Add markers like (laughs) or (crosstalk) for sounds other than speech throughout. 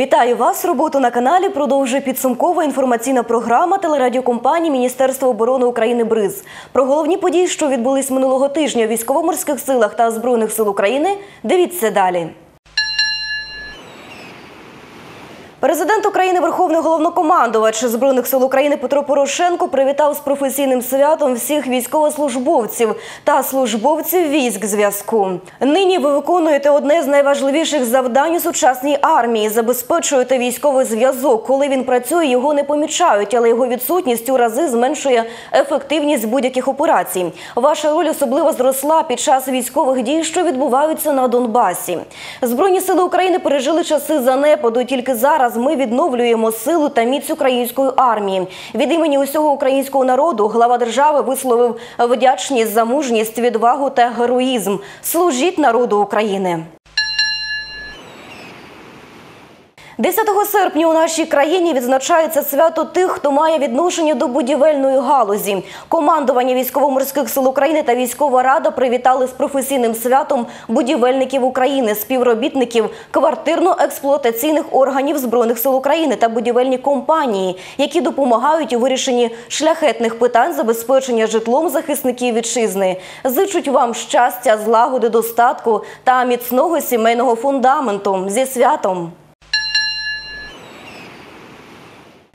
Вітаю вас! Роботу на каналі продовжує підсумкова інформаційна програма телерадіокомпанії Міністерства оборони України БРИЗ. Про головні події, що відбулись минулого тижня у військово-морських силах та збройних сил України. Дивіться далі. Президент України, Верховний головнокомандувач збройних сил України Петро Порошенко привітав з професійним святом всіх військовослужбовців та службовців військ зв'язку. Нині ви виконуєте одне з найважливіших завдань у сучасній армії. Забезпечуєте військовий зв'язок. Коли він працює, його не помічають, але його відсутність у рази зменшує ефективність будь-яких операцій. Ваша роль особливо зросла під час військових дій, що відбуваються на Донбасі. Збройні сили України пережили часи занепаду. Тільки зараз ми відновлюємо силу та міць української армії. Від імені усього українського народу глава держави висловив вдячність за мужність, відвагу та героїзм. Служіть народу України. 10 серпня у нашій країні відзначається свято тих, хто має відношення до будівельної галузі. Командування військово-морських сил України та військова рада привітали з професійним святом будівельників України, співробітників квартирно-експлуатаційних органів збройних сил України та будівельні компанії, які допомагають у вирішенні шляхетних питань забезпечення житлом захисників вітчизни. Зичуть вам щастя, злагоди, достатку та міцного сімейного фундаменту зі святом.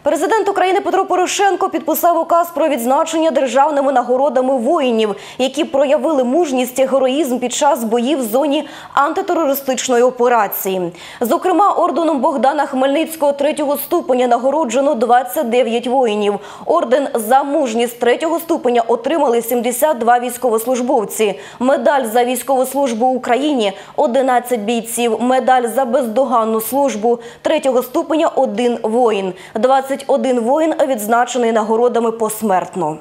Президент України Петро Порошенко підписав указ про відзначення державними нагородами воїнів, які проявили мужність і героїзм під час боїв в зоні антитерористичної операції. Зокрема, орденом Богдана Хмельницького третього ступеня нагороджено 29 воїнів. Орден за мужність третього ступеня отримали 72 військовослужбовці. Медаль за військову службу Україні 11 бійців. Медаль за бездоганну службу третього ступеня один воїн. 20 21 воїн відзначений нагородами посмертно.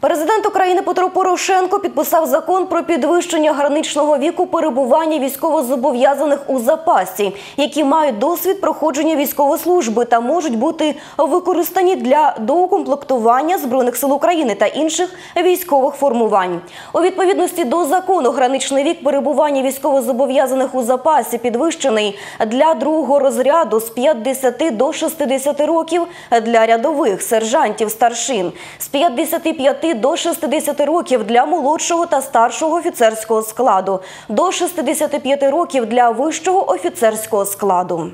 Президент України Петро Порошенко підписав закон про підвищення граничного віку перебування військовозобов'язаних у запасі, які мають досвід проходження військової служби та можуть бути використані для доукомплектування збройних сил України та інших військових формувань. У відповідності до закону граничний вік перебування військовозобов'язаних у запасі підвищений для другого розряду з 50 до 60 років для рядових сержантів старшин, з 55 до 60 років для молодшого та старшого офіцерського складу, до 65 років для вищого офіцерського складу.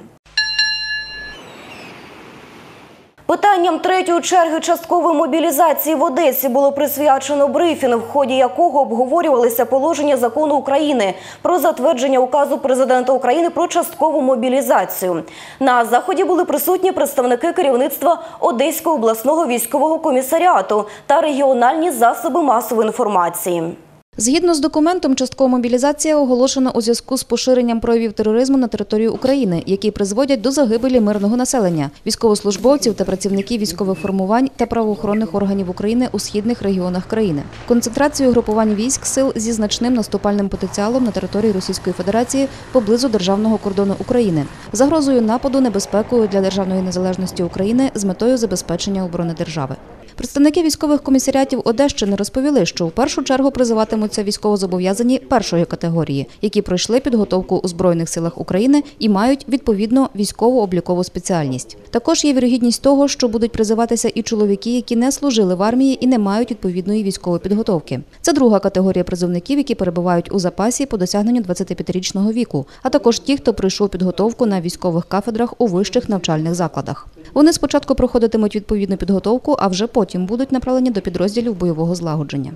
Питанням третьої черги часткової мобілізації в Одесі було присвячено брифінг, в ході якого обговорювалися положення закону України про затвердження указу президента України про часткову мобілізацію. На заході були присутні представники керівництва Одеського обласного військового комісаріату та регіональні засоби масової інформації. Згідно з документом, часткова мобілізація оголошена у зв'язку з поширенням проявів тероризму на території України, які призводять до загибелі мирного населення, військовослужбовців та працівників військових формувань та правоохоронних органів України у східних регіонах країни. Концентрацію групувань військ сил зі значним наступальним потенціалом на території Російської Федерації поблизу державного кордону України, загрозою нападу небезпекою для державної незалежності України з метою забезпечення оборони держави. Представники військових комісаріатів Одещини розповіли, що в першу чергу призиватимуться військовозобов'язані першої категорії, які пройшли підготовку у збройних силах України і мають відповідно військово-облікову спеціальність. Також є вірогідність того, що будуть призиватися і чоловіки, які не служили в армії і не мають відповідної військової підготовки. Це друга категорія призовників, які перебувають у запасі по досягненню 25-річного віку, а також ті, хто пройшов підготовку на військових кафедрах у вищих навчальних закладах. Вони спочатку проходитимуть відповідну підготовку, а вже потім будуть направлені до підрозділів бойового злагодження.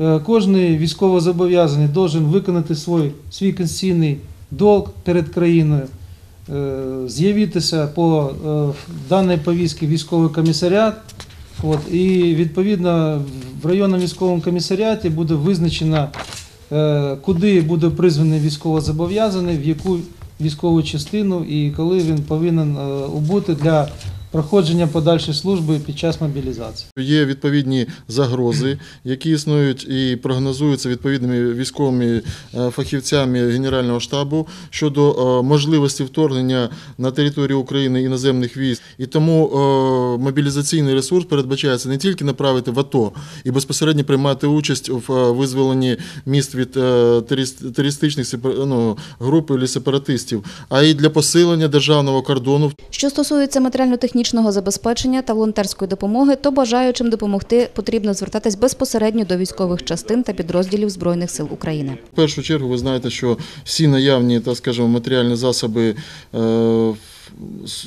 Е, Кожний військовозобов'язаний должен виконати свій, свій конституційний долг перед країною, е, з'явитися по е, даній повістці військовий комісаріат. От, і відповідно в районному військовому комісаріаті буде визначено, куди буде призваний військовозобов'язаний, в яку військову частину і коли він повинен убути для проходження подальшої служби під час мобілізації. Є відповідні загрози, які існують і прогнозуються відповідними військовими е, фахівцями Генерального штабу щодо е, можливості вторгнення на територію України іноземних військ. І тому е, мобілізаційний ресурс передбачається не тільки направити в АТО і безпосередньо приймати участь в визволенні міст від терорист- терористичних ну, груп і сепаратистів, а й для посилення державного кордону, Що стосується матеріально-технічного забезпечення та волонтерської допомоги, то бажаючим допомогти потрібно звертатись безпосередньо до військових частин та підрозділів Збройних сил України. В першу чергу ви знаєте, що всі наявні, так скажемо, матеріальні засоби. е,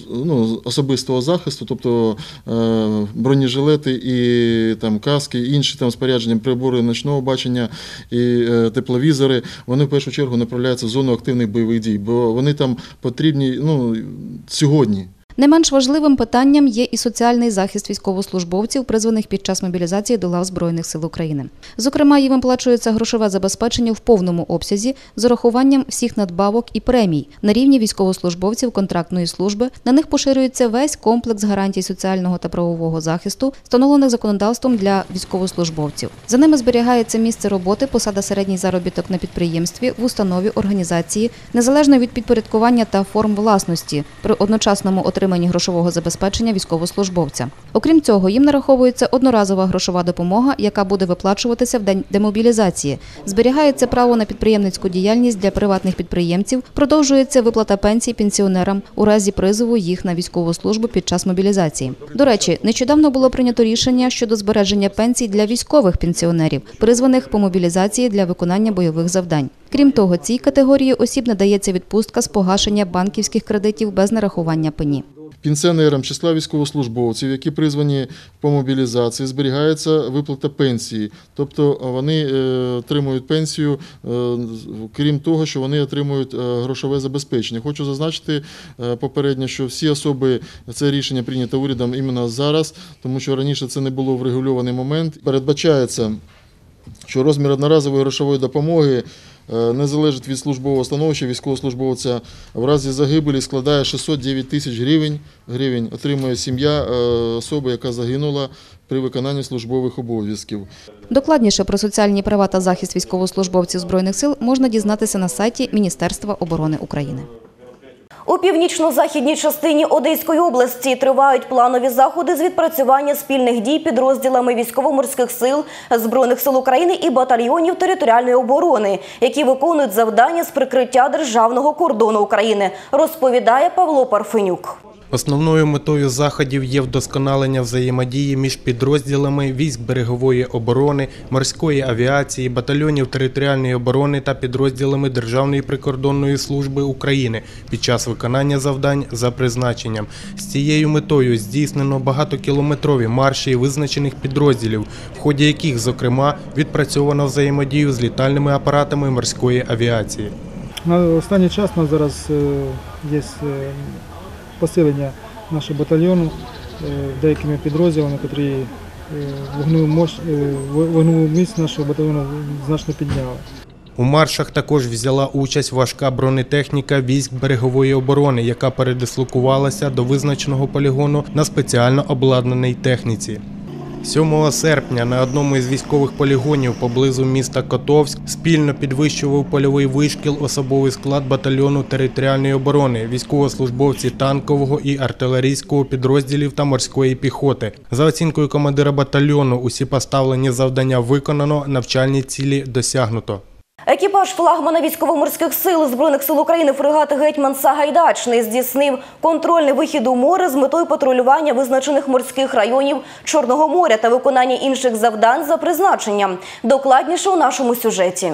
Ну, особистого захисту, тобто е, бронежилети і там каски, інші там спорядження, прибори ночного бачення і е, тепловізори, вони в першу чергу направляються в зону активних бойових дій, бо вони там потрібні ну, сьогодні. Не менш важливим питанням є і соціальний захист військовослужбовців, призваних під час мобілізації до лав Збройних сил України. Зокрема, їм виплачується грошове забезпечення в повному обсязі з урахуванням всіх надбавок і премій на рівні військовослужбовців контрактної служби. На них поширюється весь комплекс гарантій соціального та правового захисту, встановлених законодавством для військовослужбовців. За ними зберігається місце роботи, посада середній заробіток на підприємстві, в установі, організації, незалежно від підпорядкування та форм власності при одночасному отриманні грошового забезпечення військовослужбовця. Окрім цього, їм нараховується одноразова грошова допомога, яка буде виплачуватися в день демобілізації. Зберігається право на підприємницьку діяльність для приватних підприємців, продовжується виплата пенсій пенсіонерам у разі призову їх на військову службу під час мобілізації. До речі, нещодавно було прийнято рішення щодо збереження пенсій для військових пенсіонерів, призваних по мобілізації для виконання бойових завдань. Крім того, цій категорії осіб надається відпустка з погашення банківських кредитів без нарахування пені. Пенсіонерам числа військовослужбовців, які призвані по мобілізації, зберігається виплата пенсії. Тобто вони е, отримують пенсію, е, крім того, що вони отримують е, грошове забезпечення. Хочу зазначити е, попередньо, що всі особи це рішення прийнято урядом іменно зараз, тому що раніше це не було врегульований момент. Передбачається, що розмір одноразової грошової допомоги е, не залежить від службового становища військовослужбовця. В разі загибелі складає 609 тисяч гривень. гривень отримує сім'я е, особи, яка загинула при виконанні службових обов'язків. Докладніше про соціальні права та захист військовослужбовців збройних сил можна дізнатися на сайті Міністерства оборони України. У північно-західній частині Одеської області тривають планові заходи з відпрацювання спільних дій підрозділами військово-морських сил Збройних сил України і батальйонів територіальної оборони, які виконують завдання з прикриття державного кордону України, розповідає Павло Парфенюк. Основною метою заходів є вдосконалення взаємодії між підрозділами військ берегової оборони, морської авіації, батальйонів територіальної оборони та підрозділами Державної прикордонної служби України під час виконання завдань за призначенням. З цією метою здійснено багатокілометрові марші визначених підрозділів, в ході яких, зокрема, відпрацьовано взаємодію з літальними апаратами морської авіації. На останній час у нас зараз е, є е, посилення нашого батальйону е, деякими підрозділами, які е, вогневу е, міць нашого батальйону значно підняли. У маршах також взяла участь важка бронетехніка військ берегової оборони, яка передислокувалася до визначеного полігону на спеціально обладнаній техніці. 7 серпня на одному із військових полігонів поблизу міста Котовськ спільно підвищував польовий вишкіл особовий склад батальйону територіальної оборони, військовослужбовці танкового і артилерійського підрозділів та морської піхоти. За оцінкою командира батальйону, усі поставлені завдання виконано, навчальні цілі досягнуто. Екіпаж флагмана військово-морських сил Збройних сил України фрегата Гетьман Сагайдачний здійснив контрольний вихід у море з метою патрулювання визначених морських районів Чорного моря та виконання інших завдань за призначенням. Докладніше у нашому сюжеті.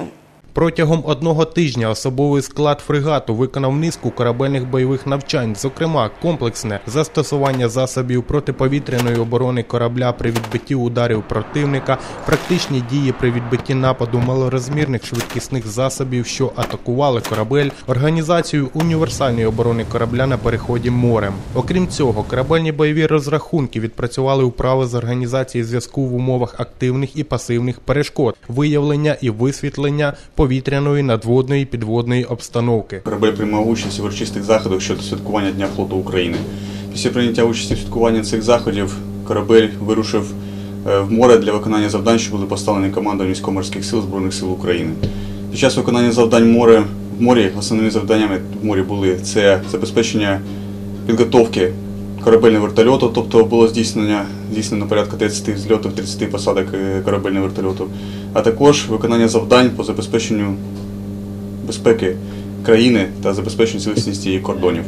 Протягом одного тижня особовий склад фрегату виконав низку корабельних бойових навчань, зокрема комплексне застосування засобів протиповітряної оборони корабля при відбитті ударів противника, практичні дії при відбитті нападу малорозмірних швидкісних засобів, що атакували корабель, організацію універсальної оборони корабля на переході морем. Окрім цього, корабельні бойові розрахунки відпрацювали вправи з організації зв'язку в умовах активних і пасивних перешкод, виявлення і висвітлення повітряної, надводної, підводної обстановки. Корабель приймав участь у урочистих заходах щодо святкування Дня флоту України. Після прийняття участі в святкуванні цих заходів корабель вирушив е, в море для виконання завдань, що були поставлені командою військово-морських сил Збройних сил України. Під час виконання завдань море, в морі основними завданнями в морі були це забезпечення підготовки корабельного вертольоту, тобто було здійснення здійснено порядка 30 зльотів, 30 посадок е, корабельного вертольоту, а також виконання завдань по забезпеченню безпеки країни та забезпеченню цілісності її кордонів.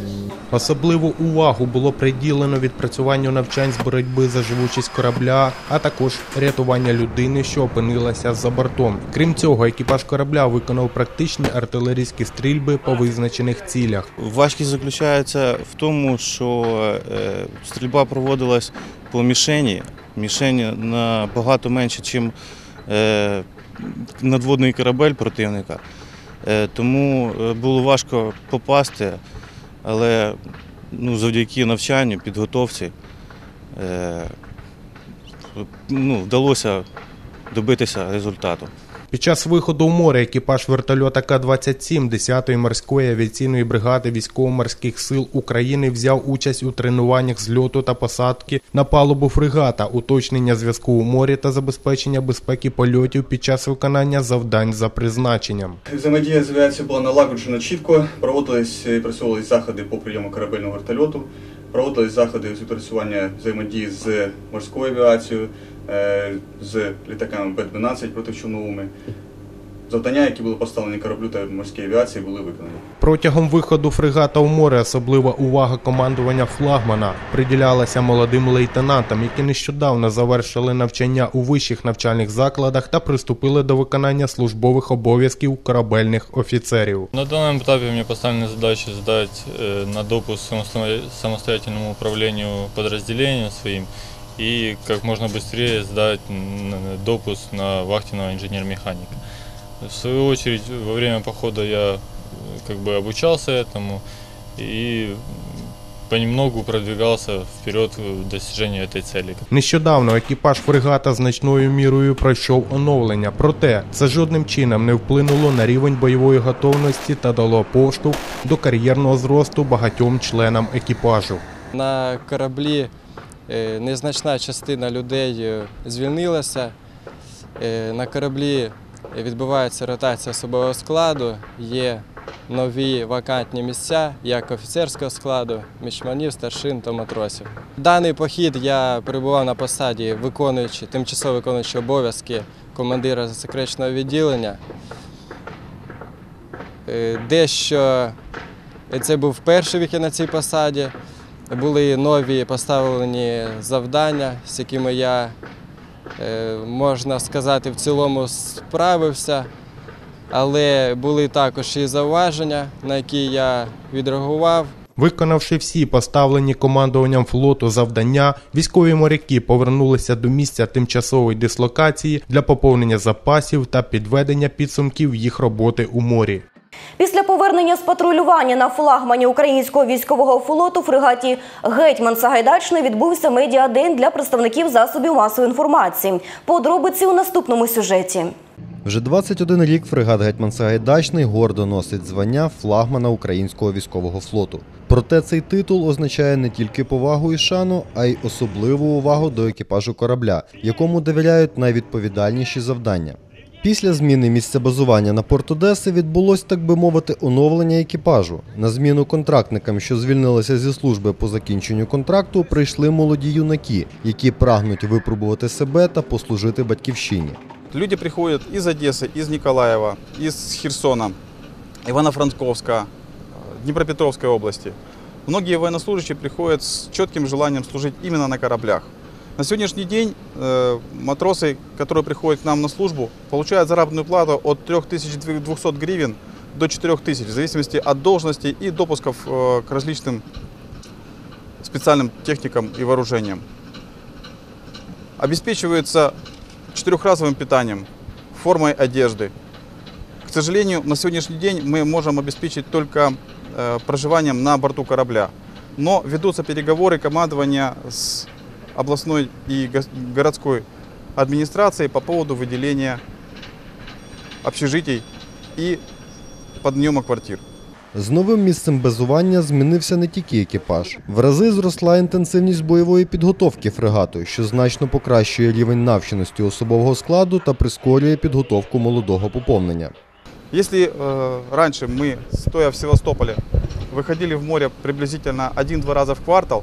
Особливу увагу було приділено відпрацюванню навчань з боротьби за живучість корабля, а також рятування людини, що опинилася за бортом. Крім цього, екіпаж корабля виконав практичні артилерійські стрільби по визначених цілях. Важкість заключається в тому, що е, стрільба проводилась по мішені. Мішень набагато менше, ніж е, надводний корабель противника. Е, Тому було важко попасти, але ну, завдяки навчанню, підготовці е, ну, вдалося добитися результату. Під час виходу в море екіпаж вертольота К-27 10-ї морської авіаційної бригади військово-морських сил України взяв участь у тренуваннях зльоту та посадки на палубу фрегата, уточнення зв'язку у морі та забезпечення безпеки польотів під час виконання завдань за призначенням. Взаємодія з авіацією була налагоджена чітко, проводились і працювалися заходи по прийому корабельного вертольоту, проводились заходи з відпрацювання взаємодії з морською авіацією, е, з літаками Б-12 протичовновими. Завдання, які були поставлені кораблю та морській авіації, були виконані. Протягом виходу фрегата в море особлива увага командування флагмана приділялася молодим лейтенантам, які нещодавно завершили навчання у вищих навчальних закладах та приступили до виконання службових обов'язків корабельних офіцерів. На данном этапе мне поставлена задача сдать э, на допуск самосто- самостоятельному управлению подразделением своим и как можно быстрее сдать н- допуск на вахтенного инженер-механика. В свою очередь, во время похода я э, как бы обучался этому и понемногу продвигался вперед в достижении этой цели. Нещодавно екіпаж фрегата значною мірою пройшов оновлення, проте це жодним чином не вплинуло на рівень бойової готовності та дало поштовх до кар'єрного зросту багатьом членам екіпажу. На кораблі е, незначна частина людей е, звільнилася. Е, На кораблі відбувається ротація особового складу, є нові вакантні місця як офіцерського складу, мічманів, старшин та матросів. Даний похід я перебував на посаді, виконуючи тимчасово виконуючи обов'язки командира засекреченого відділення. Е, Дещо е, це був перший вік на цій посаді. Були нові поставлені завдання, з якими я, можна сказати, в цілому справився. Але були також і зауваження, на які я відреагував. Виконавши всі поставлені командуванням флоту завдання, військові моряки повернулися до місця тимчасової дислокації для поповнення запасів та підведення підсумків їх роботи у морі. Після повернення з патрулювання на флагмані українського військового флоту фрегаті Гетьман Сагайдачний відбувся медіадень для представників засобів масової інформації. Подробиці у наступному сюжеті. Вже 21 рік фрегат Гетьман Сагайдачний гордо носить звання флагмана українського військового флоту. Проте цей титул означає не тільки повагу і шану, а й особливу увагу до екіпажу корабля, якому довіряють найвідповідальніші завдання. Після зміни місця базування на порт Одеси відбулось, так би мовити, оновлення екіпажу. На зміну контрактникам, що звільнилися зі служби по закінченню контракту, прийшли молоді юнаки, які прагнуть випробувати себе та послужити батьківщині. Люди приходят из Одессы, из Николаева, из Херсона, Ивано-Франковска, э, Днепропетровской области. Многие военнослужащие приходят с четким желанием служить именно на кораблях. На сегодняшний день э, матросы, которые приходят к нам на службу, получают заработную плату от 3200 гривен до 4000, в зависимости от должности и допусков э, к различным специальным техникам и вооружениям. Обеспечиваются четырехразовым питанием, формой одежды. К сожалению, на сегодняшний день мы можем обеспечить только э, проживанием на борту корабля. Но ведутся переговоры командования с областной и гос- городской администрацией по поводу выделения общежитий и подъема квартир. З новим місцем базування змінився не тільки екіпаж. В рази зросла інтенсивність бойової підготовки фрегату, що значно покращує рівень навченості особового складу та прискорює підготовку молодого поповнення. Если э, раньше мы, стоя в Севастополе, выходили в море приблизительно 1-2 раза в квартал,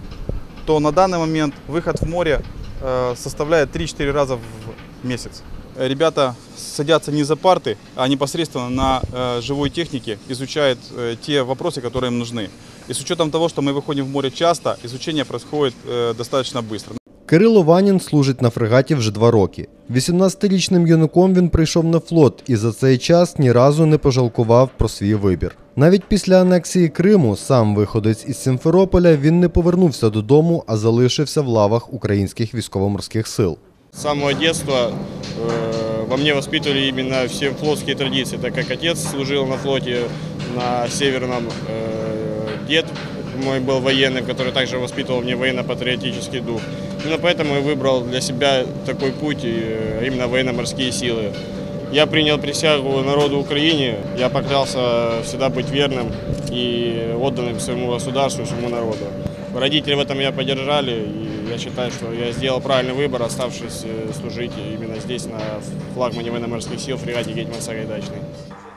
то на данный момент выход в море э, составляет 3-4 раза в месяц. Ребята садятся не за парты, а непосредственно на э, живой технике, изучают э, те вопросы, которые им нужны. И с учетом того, что мы выходим в море часто, изучение происходит достаточно быстро. Кирило Ванін служить на фрегаті вже два роки. 18-річним юнаком він прийшов на флот і за цей час ні разу не пожалкував про свій вибір. Навіть після анексії Криму, сам виходець із Сімферополя, він не повернувся додому, а залишився в лавах українських військово-морських сил. С самого детства э, во мне воспитывали именно все флотские традиции, так как отец служил на флоте на Северном, э, дед мой был военным, который также воспитывал мне военно-патриотический дух. Именно поэтому я выбрал для себя такой путь, э, именно военно-морские силы. Я принял присягу народу Украине, я поклялся всегда быть верным и отданным своему государству, своему народу. Родители в этом меня поддержали, и я считаю, что я сделал правильный выбор, оставшись э, служить именно здесь, на флагмане военно-морских сил, фрегате Гетьман Сагайдачный.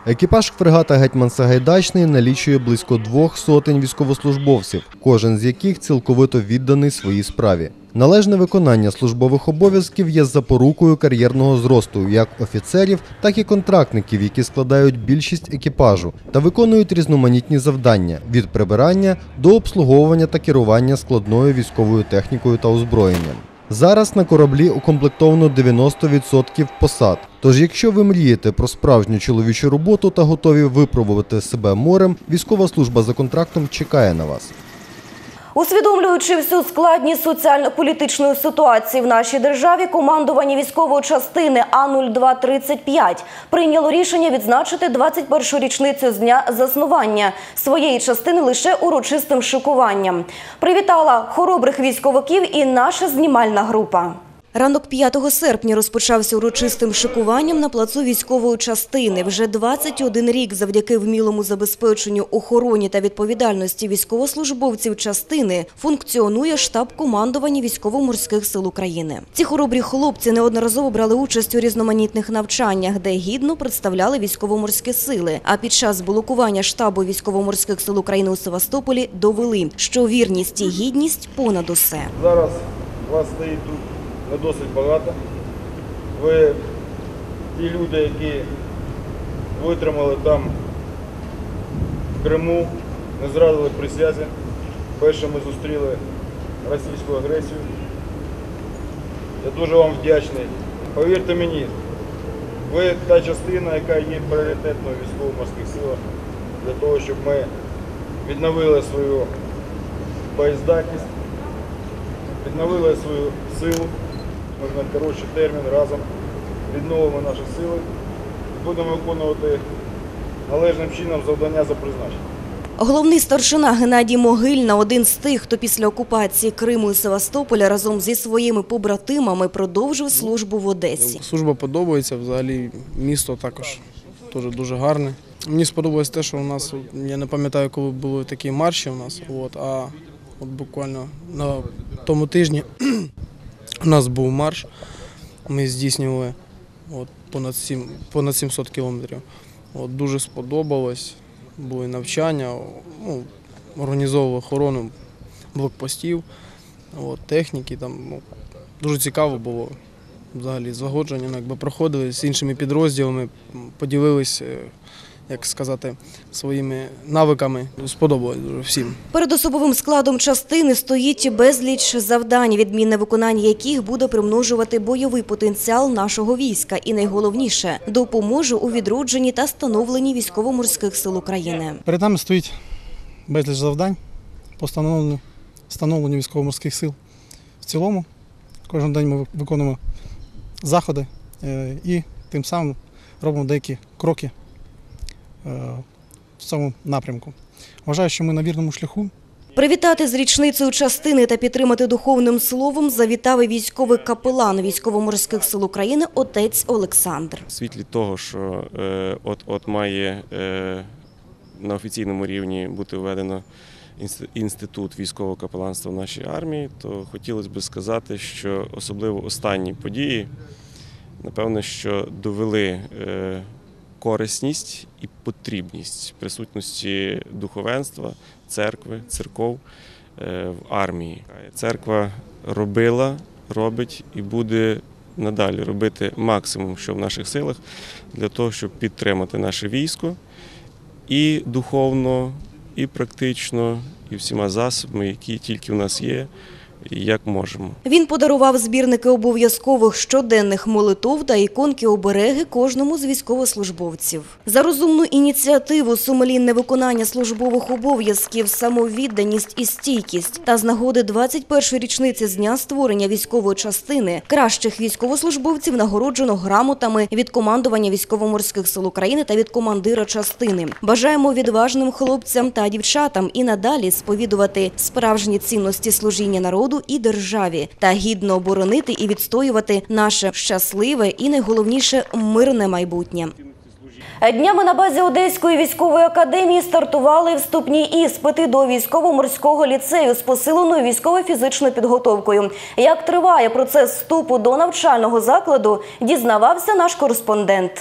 Екіпаж фрегата Гетьман Сагайдачний налічує близько двох сотень військовослужбовців, кожен з яких цілковито відданий своїй справі. Належне виконання службових обов'язків є запорукою кар'єрного зросту як офіцерів, так і контрактників, які складають більшість екіпажу та виконують різноманітні завдання від прибирання до обслуговування та керування складною військовою технікою та озброєнням. Зараз на кораблі укомплектовано 90% посад. Тож, якщо ви мрієте про справжню чоловічу роботу та готові випробувати себе морем, військова служба за контрактом чекає на вас. Усвідомлюючи всю складність соціально-політичної ситуації в нашій державі, командування військової частини А-0235 прийняло рішення відзначити 21-шу річницю з дня заснування своєї частини лише урочистим шикуванням. Привітала хоробрих військовиків і наша знімальна група. Ранок 5 серпня розпочався урочистим шикуванням на плацу військової частини. Вже 21 рік завдяки вмілому забезпеченню охороні та відповідальності військовослужбовців частини функціонує штаб командування військово-морських сил України. Ці хоробрі хлопці неодноразово брали участь у різноманітних навчаннях, де гідно представляли військово-морські сили. А під час блокування штабу військово-морських сил України у Севастополі довели, що вірність і гідність понад усе. Зараз вас стоїть тут не досить багато. Ви ті люди, які витримали там в Криму, не зрадили присязі. Першими зустріли російську агресію. Я дуже вам вдячний. Повірте мені, ви та частина, яка є пріоритетною військово-морських силах для того, щоб ми відновили свою боєздатність, відновили свою силу. Ми в найкоротший термін разом відновимо наші сили і будемо виконувати належним чином завдання за призначенням. Головний старшина Геннадій Могильна – один з тих, хто після окупації Криму і Севастополя разом зі своїми побратимами продовжив службу в Одесі. Служба подобається, взагалі місто також теж дуже гарне. Мені сподобалось те, що у нас, я не пам'ятаю, коли були такі марші у нас, от, а от буквально на тому тижні у нас був марш, ми здійснювали от, понад, 7, понад 700 кілометрів. От, дуже сподобалось, були навчання, ну, організовували охорону блокпостів, от, техніки. Там, ну, дуже цікаво було взагалі злагодження, ну, якби проходили з іншими підрозділами, поділилися, як сказати, своїми навиками. Сподобалось всім. Перед особовим складом частини стоїть безліч завдань, відмінне виконання яких буде примножувати бойовий потенціал нашого війська і найголовніше – допоможе у відродженні та становленні військово-морських сил України. Перед нами стоїть безліч завдань по встановленню, встановленню військово-морських сил. В цілому кожен день ми виконуємо заходи е, і тим самим робимо деякі кроки в цьому напрямку. Вважаю, що ми на вірному шляху. Привітати з річницею частини та підтримати духовним словом завітав і військовий капелан військово-морських сил України отець Олександр. в світлі того, що е, от, от має е, на офіційному рівні бути введено інститут військового капеланства в нашій армії, то хотілося б сказати, що особливо останні події, напевно, що довели е, корисність і потрібність присутності духовенства, церкви, церков е, в армії. Церква робила, робить і буде надалі робити максимум, що в наших силах, для того, щоб підтримати наше військо і духовно, і практично, і всіма засобами, які тільки в нас є, як можемо. Він подарував збірники обов'язкових щоденних молитов та іконки обереги кожному з військовослужбовців. За розумну ініціативу, сумлінне виконання службових обов'язків, самовідданість і стійкість та з нагоди 21-ї річниці з дня створення військової частини кращих військовослужбовців нагороджено грамотами від командування військово-морських сил України та від командира частини. Бажаємо відважним хлопцям та дівчатам і надалі сповідувати справжні цінності служіння народу і державі та гідно оборонити і відстоювати наше щасливе і найголовніше мирне майбутнє. Днями на базі Одеської військової академії стартували вступні іспити до військово-морського ліцею з посиленою військово-фізичною підготовкою. Як триває процес вступу до навчального закладу, дізнавався наш кореспондент.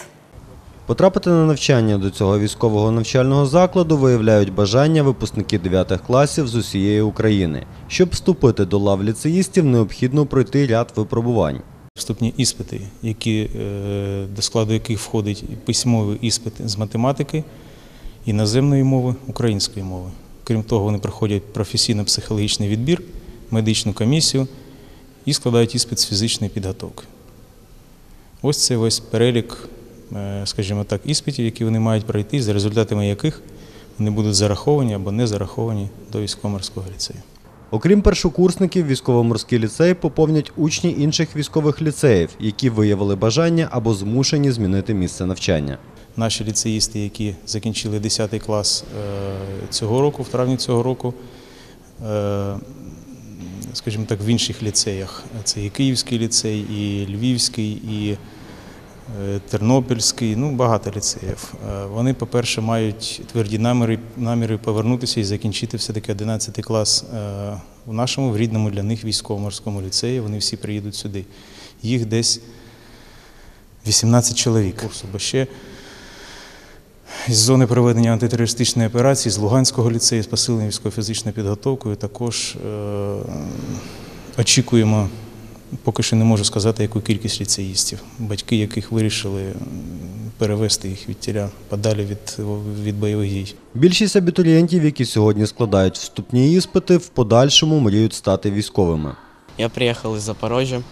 Потрапити на навчання до цього військового навчального закладу виявляють бажання випускники 9 класів з усієї України. Щоб вступити до лав ліцеїстів, необхідно пройти ряд випробувань. Вступні іспити, які, е, до складу яких входить письмовий іспит з математики, іноземної мови, української мови. Крім того, вони проходять професійно-психологічний відбір, медичну комісію і складають іспит з фізичної підготовки. Ось це ось перелік, скажімо так, іспитів, які вони мають пройти, за результатами яких вони будуть зараховані або не зараховані до військово-морського ліцею. Окрім першокурсників, військово-морський ліцей поповнять учні інших військових ліцеїв, які виявили бажання або змушені змінити місце навчання. Наші ліцеїсти, які закінчили 10 клас е, цього року, в травні цього року, е, скажімо так, в інших ліцеях. Це і Київський ліцей, і Львівський, і е, Тернопільський, ну багато ліцеїв. Е, Вони, по-перше, мають тверді наміри, наміри повернутися і закінчити все-таки 11 клас е, у нашому в рідному для них військово-морському ліцеї. Вони всі приїдуть сюди. Їх десь 18 чоловік. Бо ще із зони проведення антитерористичної операції з Луганського ліцею з посиленою військово-фізичною підготовкою також е, очікуємо, поки що не можу сказати, яку кількість ліцеїстів, батьки яких вирішили перевести їх від тіля подалі від, від бойових дій. Більшість абітурієнтів, які сьогодні складають вступні іспити, в подальшому мріють стати військовими. Я приехал из Запорожья,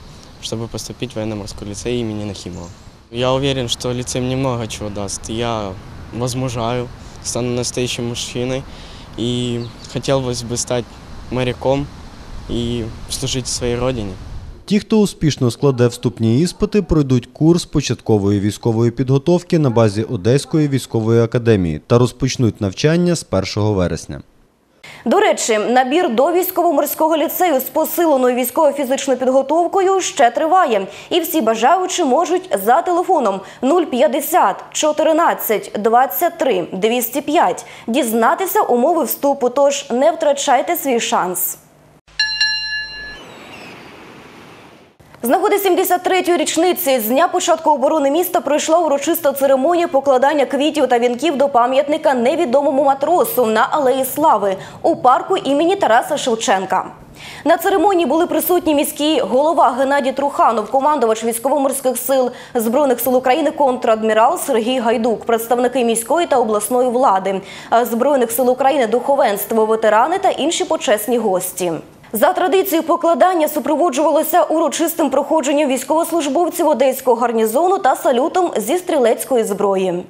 чтобы поступить в военно-морской лицей имени Нахимова. Я уверен, что лицей мне много чего даст. Я возмужаю, стану настоящим мужчиной и хотел бы стать моряком и служить своей родине. Ті, хто успішно складе вступні іспити, пройдуть курс початкової військової підготовки на базі Одеської військової академії та розпочнуть навчання з 1 вересня. До речі, набір до військово-морського ліцею з посиленою військово-фізичною підготовкою ще триває. І всі бажаючі можуть за телефоном 050 14 23 205 дізнатися умови вступу, тож не втрачайте свій шанс. З нагоди 73-ї річниці з дня початку оборони міста пройшла урочиста церемонія покладання квітів та вінків до пам'ятника невідомому матросу на Алеї Слави у парку імені Тараса Шевченка. На церемонії були присутні міський голова Геннадій Труханов, командувач військово-морських сил Збройних сил України, контрадмірал Сергій Гайдук, представники міської та обласної влади, Збройних сил України, духовенство, ветерани та інші почесні гості. За традицією покладання супроводжувалося урочистим проходженням військовослужбовців одеського гарнізону та салютом зі стрілецької зброї.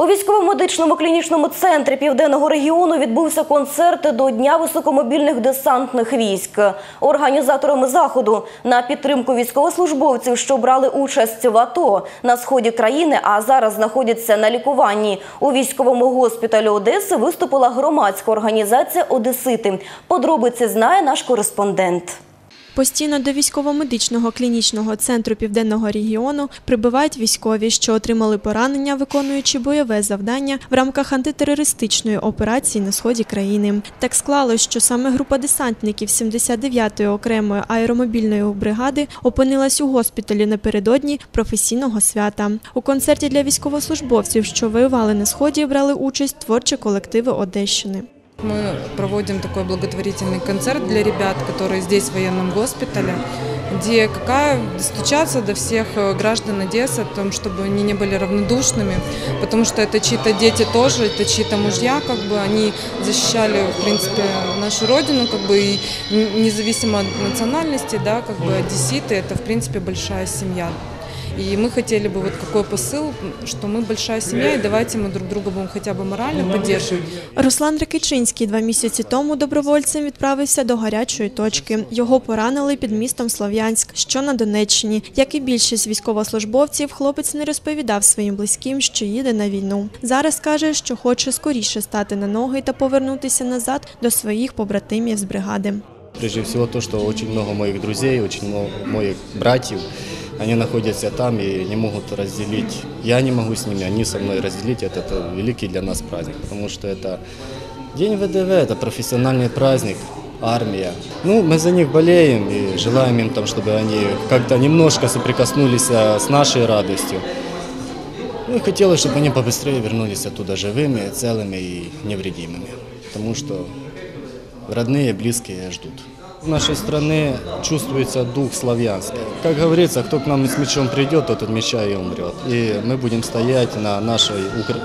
У військово-медичному клінічному центрі південного регіону відбувся концерт до Дня високомобільних десантних військ. Організаторами заходу на підтримку військовослужбовців, що брали участь в АТО на сході країни, а зараз знаходяться на лікуванні у військовому госпіталі Одеси, виступила громадська організація Одесити. Подробиці знає наш кореспондент. Постійно до військово-медичного клінічного центру Південного регіону прибувають військові, що отримали поранення, виконуючи бойове завдання в рамках антитерористичної операції на сході країни. Так склалось, що саме група десантників 79-ї окремої аеромобільної бригади опинилась у госпіталі напередодні професійного свята. У концерті для військовослужбовців, що воювали на сході, брали участь творчі колективи Одещини. Мы проводим такой благотворительный концерт для ребят, которые здесь в военном госпитале, где какая стучаться до всех э, граждан Одессы, о том, чтобы они не были равнодушными, потому что это чьи-то дети тоже, это чьи-то мужья, как бы они защищали, в принципе, нашу родину, как бы и н- независимо от национальности, да, как бы одесситы это, в принципе, большая семья. И мы хотели бы вот какой посыл, что мы большая семья, и давайте мы друг друга будем хотя бы морально поддерживать. Руслан Ракичинський два місяці тому добровольцем відправився до гарячої точки. Його поранили під містом Слов'янськ, що на Донеччині. Як і більшість військовослужбовців, хлопець не розповідав своїм близьким, що їде на війну. Зараз каже, що хоче скоріше стати на ноги та повернутися назад до своїх побратимів з бригади. Прежде всего то, что очень много моих друзей, очень много моих братьев, они находятся там и не могут разделить. Я не могу с ними, они со мной разделить. Это, это великий для нас праздник, потому что это День ВДВ, это профессиональный праздник, армия. Ну, мы за них болеем и желаем им, там, чтобы они как-то немножко соприкоснулись а, с нашей радостью. Ну и хотелось, чтобы они побыстрее вернулись оттуда живыми, целыми и невредимыми, потому что родные, близкие ждут. В нашей стране чувствуется дух славянский. Как говорится, кто к нам с мечом придет, тот от меча и умрет. И мы будем стоять на нашей Укра-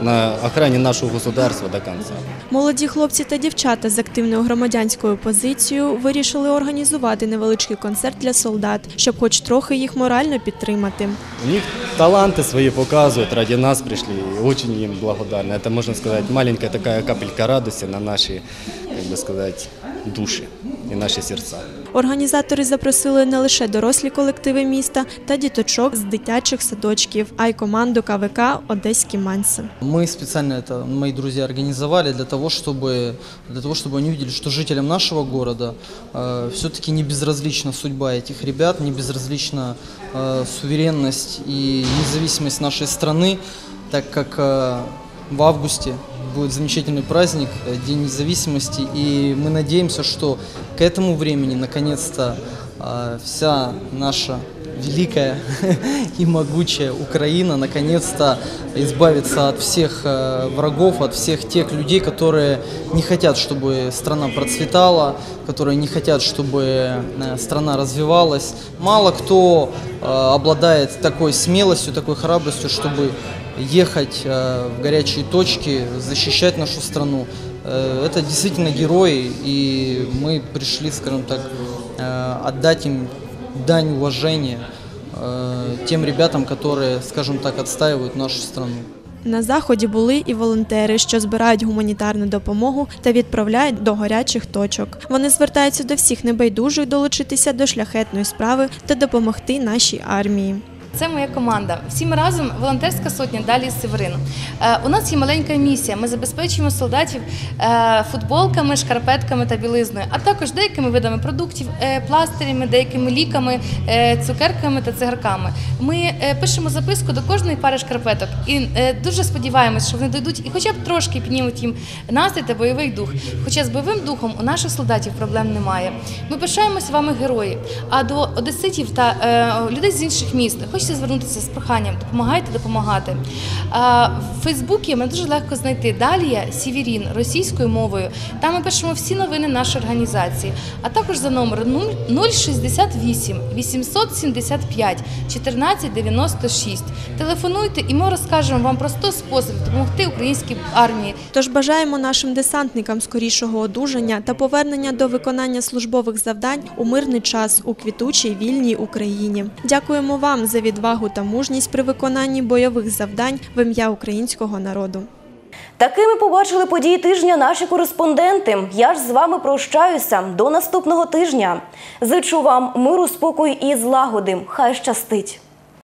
на охране нашего государства до конца. Молоді хлопці та дівчата з активною громадянською позицією вирішили організувати невеличкий концерт для солдат, щоб хоч трохи їх морально підтримати. У них таланты свои показывают, ради нас пришли, и очень им благодарны. Это, можно сказать, маленькая такая капелька радости на наши, как бы сказать, души и наши сердца. Організатори запросили не лише дорослі колективи міста та діточок з дитячих садочків, а й команду КВК Одеські манси. Мы специально это, мои друзья, организовали для того, чтобы, для того, чтобы они увидели, что жителям нашего города э, все-таки не безразлична судьба этих ребят, не безразлична э, суверенность и независимость нашей страны, так как э, в августе будет замечательный праздник, э, День независимости, и мы надеемся, что к этому времени наконец-то э, вся наша великая (laughs) и могучая Украина наконец-то избавится от всех э, врагов, от всех тех людей, которые не хотят, чтобы страна процветала, которые не хотят, чтобы э, страна развивалась. Мало кто обладает такой смелостью, такой храбростью, чтобы ехать э, в горячие точки, защищать нашу страну. Э, Это действительно герои, и мы пришли, скажем так, э, отдать им дань уважения э, тем ребятам, которые, скажем так, отстаивают нашу страну. На заході були і волонтери, що збирають гуманітарну допомогу та відправляють до гарячих точок. Вони звертаються до всіх небайдужих долучитися до шляхетної справи та допомогти нашій армії. Це моя команда. Всі ми разом волонтерська сотня далі Северин. Е, у нас є маленька місія. Ми забезпечуємо солдатів е, футболками, шкарпетками та білизною, а також деякими видами продуктів, е, пластирями, деякими ліками, цукерками та цигарками. Ми пишемо записку до кожної пари шкарпеток і дуже сподіваємось, що вони дойдуть і хоча б трошки піднімуть їм настрій та бойовий дух. Хоча з бойовим духом у наших солдатів проблем немає. Ми пишаємося вами, герої. А до одеситів та людей з інших міст хочеться звернутися з проханням. Допомагайте допомагати. В Фейсбуці мене дуже легко знайти Далія Сівірін російською мовою. Там ми пишемо всі новини нашої організації, а також за номером 068 875 1496. Телефонуйте, і ми розкажемо вам про 100 способів допомогти українській армії. Тож бажаємо нашим десантникам скорішого одужання та повернення до виконання службових завдань у мирний час у квітучій вільній Україні. Дякуємо вам за відвагу та мужність при виконанні бойових завдань в ім'я українського народу. Такими побачили події тижня наші кореспонденти. Я ж з вами прощаюся до наступного тижня. Зичу вам миру, спокою і злагоди. Хай щастить!